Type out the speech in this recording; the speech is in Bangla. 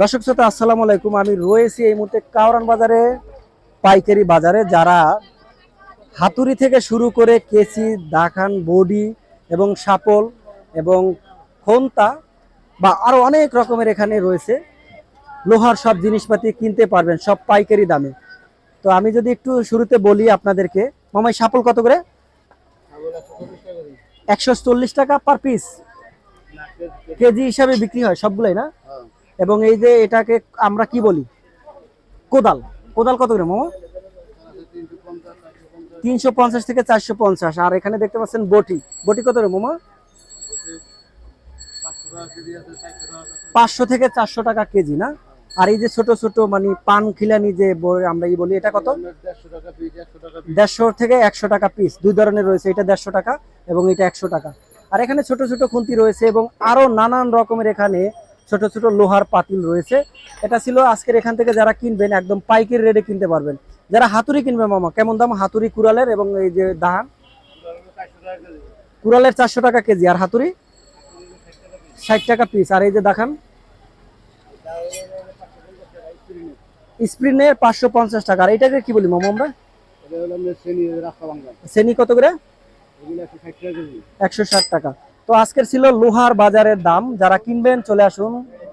দর্শক শ্রোতা, আসসালামু আলাইকুম। আমি রয়েছি এই মুহূর্তে কাওরান বাজারে, পাইকারি বাজারে, যারা হাতুড়ি থেকে শুরু করে কেচি, দাখান, বডি এবং সাপল এবং খন্তা বা আরও অনেক রকমের এখানে রয়েছে। লোহার সব জিনিসপাতি কিনতে পারবেন, সব পাইকারি দামে। তো আমি যদি একটু শুরুতে বলি আপনাদেরকে, মামাই, সাপল কত করে? একশো চল্লিশ টাকা পার পিস কেজি হিসাবে বিক্রি হয় সবগুলোই না? এবং এই যে এটাকে আমরা কি বলি? কোদাল। কোদাল কত করে, মামা? তিনশো পঞ্চাশ থেকে চারশো পঞ্চাশ। আর এখানে দেখতে পাচ্ছেন বটি। বটি কত করে, মামা? পাঁচশো থেকে চারশো টাকা কেজি, না? আর এই যে ছোট ছোট মানে পান খিলানি যে আমরা ই বলি, এটা কত? দেড়শো থেকে একশো টাকা পিস দুই ধরনের রয়েছে। এটা দেড়শো টাকা এবং এটা একশো টাকা। আর এখানে ছোট ছোট খুন্তি রয়েছে এবং আরও নানান রকমের এখানে ছোট ছোট লোহার পাতিল রয়েছে। এটা ছিল আজকের এখান থেকে যারা কিনবেন একদম পাইকারি রেটে কিনতে পারবেন। যারা হাতুড়ি কিনবে মামা কেমন দাম? হাতুড়ি কুড়ালের এবং এই যে দাহান? কুড়ালের চারশো টাকা কেজি আর হাতুড়ি? ষাট টাকা পিস আর এই যে দেখান স্প্রিনের পাঁচশো পঞ্চাশ টাকা আর এটাকে কি বলি মামা আমরা? শ্রেণি কত করে? একশো ষাট টাকা। তো আজকের ছিল লোহার বাজারের দাম। যারা কিনবেন চলে আসুন।